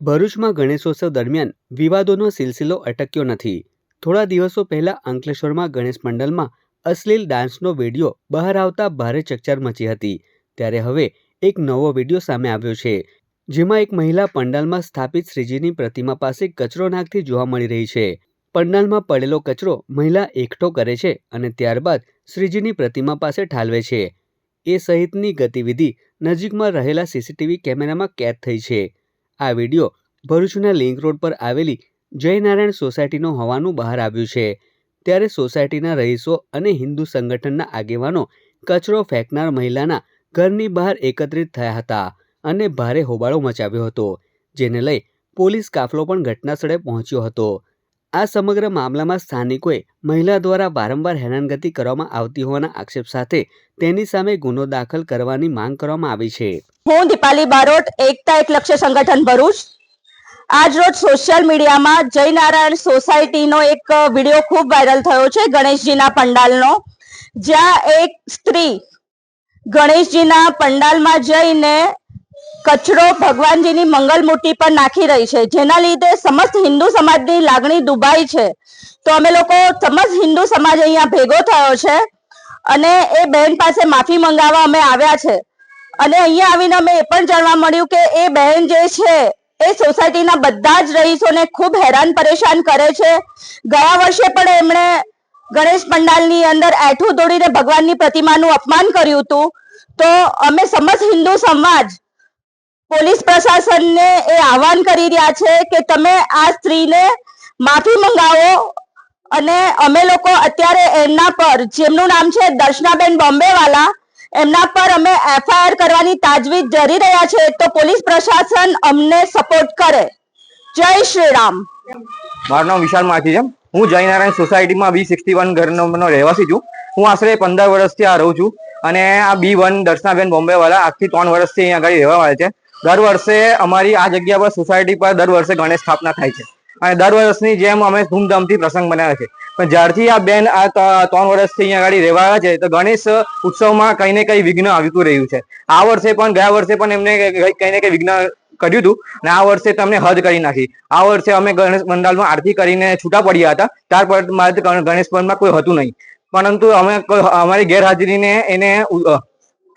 ભરૂચમાં ગણેશોત્સવ દરમિયાન વિવાદોનો સિલસિલો અટક્યો નથી. થોડા દિવસો પહેલા અંકલેશ્વરમાં ગણેશ મંડળમાં અશ્લીલ ડાન્સનો વીડિયો બહાર આવતા ભારે ચકચાર મચી હતી. ત્યારે હવે એક નવો વીડિયો સામે આવ્યો છે, જેમાં એક મહિલા પંડાલમાં સ્થાપિત શ્રીજીની પ્રતિમા પાસે કચરો નાખતી જોવા મળી રહી છે. પંડાલમાં પડેલો કચરો મહિલા એકઠો કરે છે અને ત્યારબાદ શ્રીજીની પ્રતિમા પાસે ઠાલવે છે. એ સહિતની ગતિવિધિ નજીકમાં રહેલા સીસીટીવી કેમેરામાં કેદ થઈ છે. આ વીડિયો ભરૂચના લિંક રોડ પર આવેલી જયનારાયણ સોસાયટીનો હોવાનું બહાર આવ્યું છે. ત્યારે સોસાયટીના રહીશો અને હિન્દુ સંગઠનના આગેવાનો કચરો ફેંકનાર મહિલાના ઘરની બહાર એકત્રિત થયા હતા અને ભારે હોબાળો મચાવ્યો હતો, જેને લઈ પોલીસ કાફલો પણ ઘટનાસ્થળે પહોંચ્યો હતો. આ સમગ્ર મામલામાં સ્થાનિકોએ મહિલા દ્વારા વારંવાર હેરાનગતિ કરવામાં આવતી હોવાના આક્ષેપ સાથે તેની સામે ગુનો દાખલ કરવાની માંગ કરવામાં આવી છે. હું દીપાલી બારોટ, એકતા એક લક્ષ્ય સંગઠન ભરૂચ. આજ રોજ સોશિયલ મીડિયામાં જય નારાયણ સોસાયટીનો એક વીડિયો ખૂબ વાયરલ થયો છે, ગણેશજીના પંડાલનો. જ્યાં એક સ્ત્રી ગણેશજીના પંડાલમાં જઈને કચરો ભગવાનજીની મંગલ મૂર્તિ પર નાખી રહી છે. જેના લીધે સમસ્ત હિન્દુ સમાજની લાગણી દુભાઈ છે. તો અમે લોકો સમસ્ત હિન્દુ સમાજ અહીંયા ભેગો થયો છે અને એ બહેન પાસે માફી મંગાવવા અમે આવ્યા છે. અને અહીંયા આવીને અમે એ પણ જાણવા મળ્યું કે એ બહેન જે છે એ સોસાયટીના બધા જ રહીશોને ખૂબ હેરાન પરેશાન કરે છે. ગયા વર્ષે પણ એમણે ગણેશ પંડાલની અંદર એઠું દોડીને ભગવાનની પ્રતિમાનું અપમાન કર્યું હતું. તો અમે સમસ્ત હિન્દુ સમાજ પોલીસ પ્રશાસનને એ આહવાન કરી રહ્યા છે કે તમે આ સ્ત્રીને માફી મંગાવો અને અમે લોકો અત્યારે એમના પર, જેમનું નામ છે દર્શનાબેન બોમ્બેવાલા, એમના પર અમે એફઆઈઆર કરવાની તાજવીજ ધરી રહ્યા છે તો પોલીસ પ્રશાસન અમને સપોર્ટ કરે. જય શ્રી રામ મારું નામ વિશાલ માછી છે. હું જયનારાયણ સોસાયટીમાં બી સિક્સટી વન ઘરનો રહેવાસી છું. હું આશરે પંદર વર્ષથી આ રહું છું અને આ બી વન દર્શનાબેન બોમ્બેવાળા આજથી ત્રણ વર્ષથી અહીંયા આગળ રહેવા આવે છે. દર વર્ષે અમારી આ જગ્યા પર સોસાયટી પર દર વર્ષે ગણેશ સ્થાપના થાય છે. અને દર વર્ષની જેમ અમે ધૂમધામથી પ્રસંગ બનાવ્યા છે. પણ જ્યારથી આ બેન આ ત્રણ વર્ષથી અહીંયા આગળ રહેવા છે, તો ગણેશ ઉત્સવમાં કંઈ ને કંઈ વિઘ્ન આવતું રહ્યું છે. આ વર્ષે પણ, ગયા વર્ષે પણ એમને કંઈ ને કંઈ વિઘ્ન કર્યું હતું. અને આ વર્ષે તમને હદ કરી નાખી. આ વર્ષે અમે ગણેશ મંડળમાં આરતી કરીને છૂટા પડ્યા હતા. ત્યાર પર મારે ગણેશ પંડમાં કોઈ હતું નહીં. પરંતુ અમે અમારી ગેરહાજરીને એને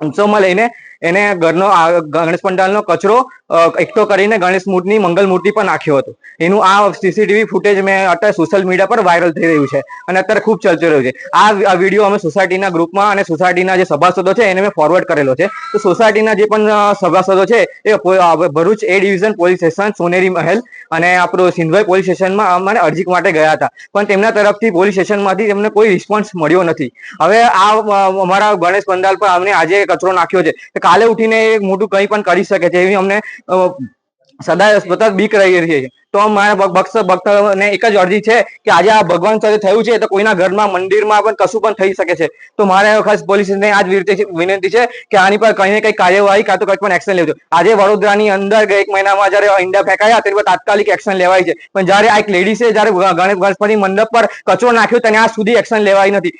ઉત્સવમાં લઈને એને ઘરનો ગણેશ પંડાલનો કચરો એકઠો કરીને ગણેશ મૂર્તિની મંગલ મૂર્તિ પણ નાખ્યો હતો. એનું આ સીસીટીવી ફૂટેજ મેં અત્યારે સોશિયલ મીડિયા પર વાયરલ થઈ રહ્યું છે અને અત્યારે ખૂબ ચર્ચી રહ્યું છે. આ વીડિયો અમે સોસાયટીના ગ્રુપમાં અને સોસાયટીના જે સભાસદો છે એને મેં ફોરવર્ડ કરેલો છે. તો સોસાયટીના જે પણ સભાસદો છે એ ભરૂચ એ division police station Soneri Mahal અને આપણું સિંધવાઈ પોલીસ સ્ટેશનમાં અમારે અરજી માટે ગયા હતા. પણ તેમના તરફથી પોલીસ સ્ટેશનમાંથી તેમને કોઈ રિસ્પોન્સ મળ્યો નથી. હવે આ અમારા ગણેશ પંડાલ પર અમને આજે કચરો નાખ્યો છે. કાલે ઉઠીને એ મોટું કંઈ પણ કરી શકે છે એવી અમને સદાય સતત બીક રહી રહી છે. તો મારા ભક્ત ભક્ત, ભક્તને એક જ અરજી છે કે આજે આ ભગવાન સાથે થયું છે તો કોઈના ઘરમાં મંદિરમાં પણ કશું પણ થઈ શકે છે. તો મારે ખાસ પોલીસને આજ વિનંતી છે કે આની પર કંઈ ને કંઈ કાર્યવાહી કાં તો કંઈ પણ એક્શન લેવું આજે વડોદરાની અંદર એક મહિનામાં જ્યારે ઈંડા ફેંકાયા ત્યારે તાત્કાલિક એક્શન લેવાય છે. પણ જ્યારે આ એક લેડીસે જ્યારે ગણેશ ગણપતિ મંડપ પર કચરો નાખ્યો તેને આજ સુધી એક્શન લેવાય નથી.